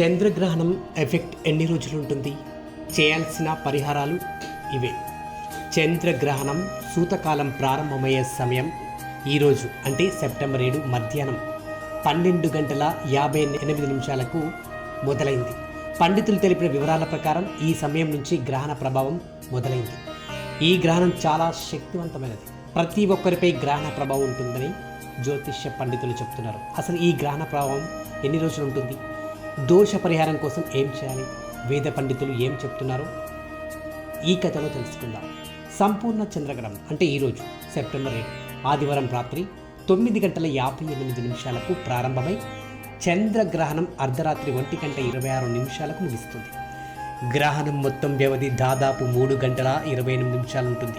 చంద్రగ్రహణం ఎఫెక్ట్ ఎన్ని రోజులు ఉంటుంది? చేయాల్సిన పరిహారాలు ఇవే. చంద్రగ్రహణం సూతకాలం ప్రారంభమయ్యే సమయం ఈరోజు అంటే సెప్టెంబర్ ఏడు మధ్యాహ్నం పన్నెండు గంటల యాభై ఎనిమిది నిమిషాలకు మొదలైంది. పండితులు తెలిపిన వివరాల ప్రకారం ఈ సమయం నుంచి గ్రహణ ప్రభావం మొదలైంది. ఈ గ్రహణం చాలా శక్తివంతమైనది. ప్రతి ఒక్కరిపై గ్రహణ ప్రభావం ఉంటుందని జ్యోతిష్య పండితులు చెప్తున్నారు. అసలు ఈ గ్రహణ ప్రభావం ఎన్ని రోజులు ఉంటుంది? దోష పరిహారం కోసం ఏం చేయాలి? వేద పండితులు ఏం చెప్తున్నారు? ఈ కథలో తెలుసుకుందాం. సంపూర్ణ చంద్రగ్రహణం అంటే ఈరోజు సెప్టెంబర్ ఏడు ఆదివారం రాత్రి తొమ్మిది గంటల యాభై ఎనిమిది నిమిషాలకు ప్రారంభమై చంద్రగ్రహణం అర్ధరాత్రి ఒంటి గంట ఇరవై ఆరు నిమిషాలకు ముగుస్తుంది. గ్రహణం మొత్తం వ్యవధి దాదాపు మూడు గంటల ఇరవై ఎనిమిది నిమిషాలు ఉంటుంది.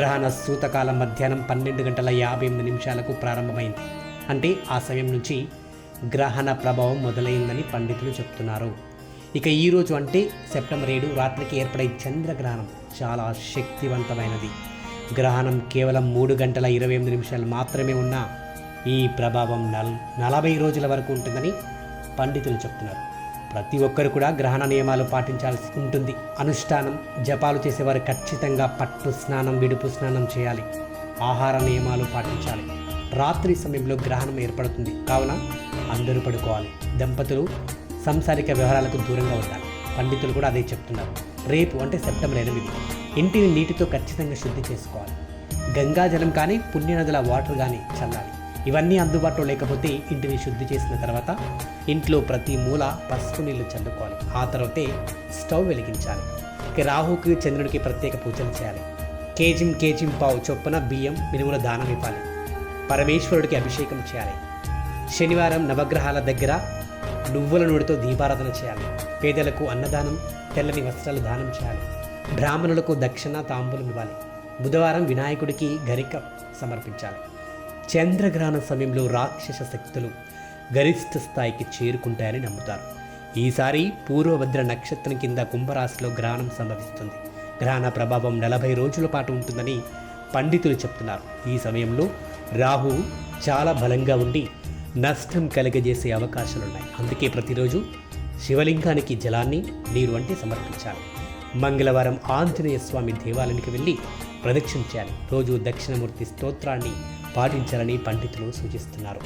గ్రహణ సూతకాలం మధ్యాహ్నం పన్నెండు గంటల యాభై ఎనిమిది నిమిషాలకు ప్రారంభమైంది. అంటే ఆ సమయం నుంచి గ్రహణ ప్రభావం మొదలైందని పండితులు చెప్తున్నారు. ఇక ఈరోజు అంటే సెప్టెంబర్ ఏడు రాత్రికి ఏర్పడే చంద్రగ్రహణం చాలా శక్తివంతమైనది. గ్రహణం కేవలం మూడు గంటల ఇరవై ఎనిమిది నిమిషాలు మాత్రమే ఉన్న ఈ ప్రభావం నల్ నలభై రోజుల వరకు ఉంటుందని పండితులు చెప్తున్నారు. ప్రతి ఒక్కరు కూడా గ్రహణ నియమాలు పాటించాల్సి ఉంటుంది. అనుష్ఠానం జపాలు చేసేవారు ఖచ్చితంగా పట్టు స్నానం విడుపు స్నానం చేయాలి. ఆహార నియమాలు పాటించాలి. రాత్రి సమయంలో గ్రహణం ఏర్పడుతుంది. కావున అందరూ పడుకోవాలి. దంపతులు సంసారిక వ్యవహారాలకు దూరంగా ఉండాలి పండితులు కూడా అదే చెప్తున్నారు. రేపు అంటే సెప్టెంబర్ ఎనిమిది. ఇంటిని నీటితో ఖచ్చితంగా శుద్ధి చేసుకోవాలి. గంగాజలం కానీ పుణ్యనదుల వాటర్ కానీ చల్లాలి. ఇవన్నీ అందుబాటులో లేకపోతే ఇంటిని శుద్ధి చేసిన తర్వాత ఇంట్లో ప్రతి మూల పసుపు నీళ్ళు చల్లుకోవాలి. ఆ తర్వాతే స్టవ్ వెలిగించాలి. ఇక రాహుకి చంద్రుడికి ప్రత్యేక పూజలు చేయాలి. కేజిం కేజిం పావు చొప్పున బియ్యం మినుముల దానం ఇవ్వాలి. పరమేశ్వరుడికి అభిషేకం చేయాలి. శనివారం నవగ్రహాల దగ్గర నువ్వుల నూనెతో దీపారాధన చేయాలి. పేదలకు అన్నదానం తెల్లని వస్త్రాలు దానం చేయాలి. బ్రాహ్మణులకు దక్షిణ తాంబూలం ఇవ్వాలి. బుధవారం వినాయకుడికి గరిక సమర్పించాలి. చంద్రగ్రహణ సమయంలో రాక్షస శక్తులు గరిష్ట స్థాయికి చేరుకుంటాయని నమ్ముతారు. ఈసారి పూర్వభద్ర నక్షత్రం కింద కుంభరాశిలో గ్రహణం సంభవిస్తుంది. గ్రహణ ప్రభావం నలభై రోజుల పాటు ఉంటుందని పండితులు చెప్తున్నారు. ఈ సమయంలో రాహు చాలా బలంగా ఉండి నష్టం కలగజేసే అవకాశాలున్నాయి. అందుకే ప్రతిరోజు శివలింగానికి జలాన్ని నీరు అంటే సమర్పించాలి. మంగళవారం ఆంజనేయ స్వామి దేవాలయానికి వెళ్ళి ప్రదక్షిణ చేయాలి. రోజు దక్షిణమూర్తి స్తోత్రాన్ని పాటించాలని పండితులు సూచిస్తున్నారు.